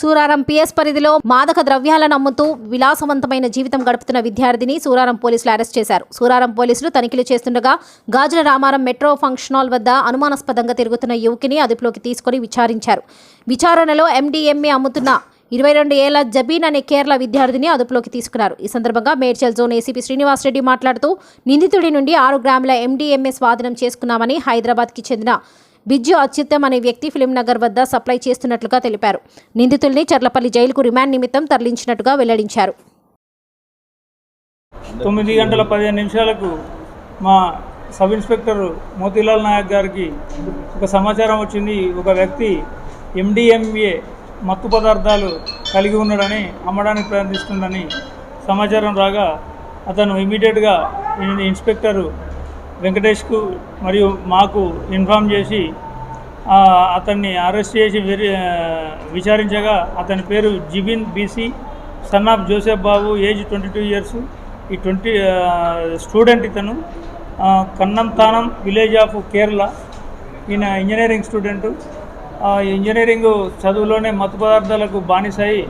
Suraram PS పరిధిలో మాదక ద్రవ్యాలను అమ్ముతూ విలాసవంతమైన జీవితం గడుపుతున్న విద్యార్థిని సూరారం పోలీసులు అరెస్ట్ చేశారు. సూరారం పోలీసులు తనిఖీలు చేస్తుండగా Gajula Ramaram metro function hall వద్ద అనుమానాస్పదంగా తిరుగుతున్న యువకిని అదుపులోకి తీసుకుని విచారించారు. విచారణలో ఎండీఎంఏ అమ్ముతున్న ఇరవై రెండు ఏళ్ళ జబీన్ అనే కేరళ విద్యార్థిని అదుపులోకి తీసుకున్నారు. ఈ సందర్భంగా మేడ్చల్ జోన్ ఏసీపీ శ్రీనివాసరెడ్డి మాట్లాడుతూ నిందితుడి నుండి ఆరు గ్రాముల ఎండీఎంఏ స్వాధీనం చేసుకున్నామని హైదరాబాద్కి చెందిన బిజ్జు అచ్యుతం అనే వ్యక్తి ఫిలిం నగర్ వద్ద సప్లై చేస్తున్నట్లుగా తెలిపారు. నిందితుల్ని చర్లపల్లి జైలుకు రిమాండ్ నిమిత్తం తరలించినట్టుగా వెల్లడించారు. తొమ్మిది గంటల పదిహేను నిమిషాలకు మా సబ్ ఇన్స్పెక్టర్ మోతీలాల్ నాయక్ గారికి ఒక సమాచారం వచ్చింది. ఒక వ్యక్తి ఎండిఎంఏ మత్తు పదార్థాలు కలిగి ఉన్నాడని అమ్మడానికి ప్రయత్నిస్తుందని సమాచారం రాగా అతను ఇమీడియట్గా ఇన్స్పెక్టరు వెంకటేష్కు మరియు మాకు ఇన్ఫామ్ చేసి అతన్ని అరెస్ట్ చేసి విచారించగా అతని పేరు Jibin B C son of Joseph Babu age twenty two years. ఈ ట్వంటీ స్టూడెంట్ ఇతను కన్నంతానం విలేజ్ ఆఫ్ కేరళ. ఈయన ఇంజనీరింగ్ స్టూడెంటు. ఈ ఇంజనీరింగ్ చదువులోనే మత్తు పదార్థాలకు బానిసాయి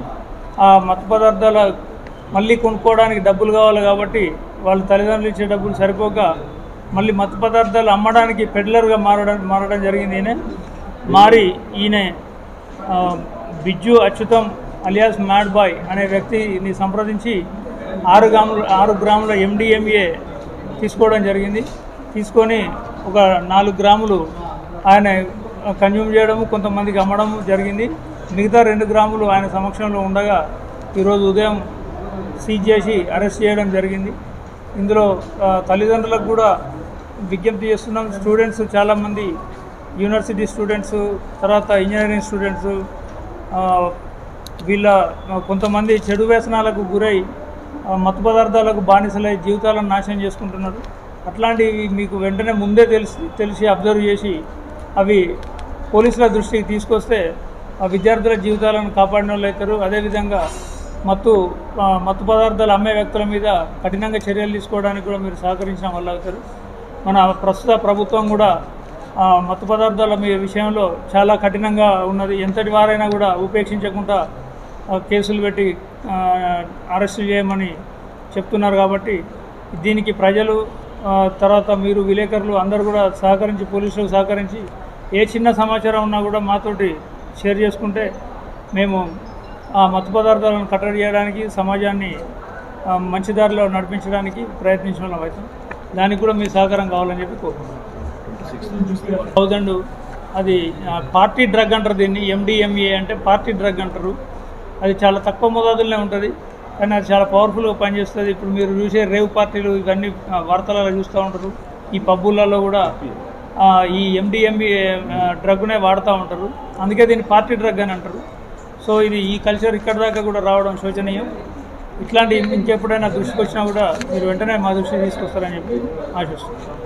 ఆ మత్తు పదార్థాల మళ్ళీ కొనుక్కోవడానికి డబ్బులు కావాలి కాబట్టి వాళ్ళ తల్లిదండ్రులు ఇచ్చే డబ్బులు సరిపోక మళ్ళీ మత్తు పదార్థాలు అమ్మడానికి పెడ్లర్గా మారడం మారడం జరిగింది. ఈయన మారి ఈయన Bijju Achyutham alias mad boy అనే వ్యక్తిని సంప్రదించి ఆరు గ్రాములు ఆరు గ్రాముల ఎండిఎంఏ తీసుకోవడం జరిగింది. తీసుకొని ఒక నాలుగు గ్రాములు ఆయన కన్జ్యూమ్ చేయడము కొంతమందికి అమ్మడం జరిగింది. మిగతా రెండు గ్రాములు ఆయన సమక్షంలో ఉండగా ఈరోజు ఉదయం సీజ్ చేసి అరెస్ట్ చేయడం జరిగింది. ఇందులో తల్లిదండ్రులకు కూడా విజ్ఞప్తి చేస్తున్నాం. స్టూడెంట్స్ చాలామంది యూనివర్సిటీ స్టూడెంట్స్ తర్వాత ఇంజనీరింగ్ స్టూడెంట్స్ వీళ్ళ కొంతమంది చెడు వ్యసనాలకు గురై మత్తు పదార్థాలకు బానిసలై జీవితాలను నాశనం చేసుకుంటున్నారు. అట్లాంటివి మీకు వెంటనే ముందే తెలిసి తెలిసి అబ్జర్వ్ చేసి అవి పోలీసుల దృష్టికి తీసుకొస్తే ఆ విద్యార్థుల జీవితాలను కాపాడిన వాళ్ళు అవుతారు. అదేవిధంగా మత్తు మత్తు పదార్థాలు అమ్మే వ్యక్తుల మీద కఠినంగా చర్యలు తీసుకోవడానికి కూడా మీరు సహకరించిన వాళ్ళు అవుతారు. మన ప్రస్తుత ప్రభుత్వం కూడా ఆ, మత్తు పదార్థాల మీ విషయంలో చాలా కఠినంగా ఉన్నది. ఎంతటి వారైనా కూడా ఉపేక్షించకుండా కేసులు పెట్టి అరెస్టు చేయమని చెప్తున్నారు కాబట్టి దీనికి ప్రజలు తర్వాత మీరు విలేకరులు అందరూ కూడా సహకరించి పోలీసులకు సహకరించి ఏ చిన్న సమాచారం ఉన్నా కూడా మాతోటి షేర్ చేసుకుంటే మేము ఆ మత్తు పదార్థాలను కట్టడి చేయడానికి సమాజాన్ని మంచి దారిలో నడిపించడానికి ప్రయత్నించడం అవుతుంది. దానికి కూడా మీ సహకారం కావాలని చెప్పి కోరుకుంటున్నాను. థౌజండ్ అది పార్టీ డ్రగ్ అంటారు దీన్ని ఎండిఎంఏ అంటే పార్టీ డ్రగ్ అంటారు. అది చాలా తక్కువ మోతాదులోనే ఉంటుంది కానీ అది చాలా పవర్ఫుల్గా పనిచేస్తుంది. ఇప్పుడు మీరు చూసే రేవ్ పార్టీలు ఇవన్నీ వార్తలలో చూస్తూ ఉంటారు. ఈ పబ్బులలో కూడా ఈ ఎండిఎంఏ డ్రగ్నే వాడుతూ ఉంటారు. అందుకే దీన్ని పార్టీ డ్రగ్ అని అంటారు. సో ఇది ఈ కల్చర్ ఇక్కడ దాకా కూడా రావడం శోచనీయం. ఇట్లాంటి ఇంకెప్పుడైనా దృష్టికి వచ్చినా కూడా మీరు వెంటనే మా దృష్టికి తీసుకొస్తారని చెప్పి ఆశిస్తున్నాను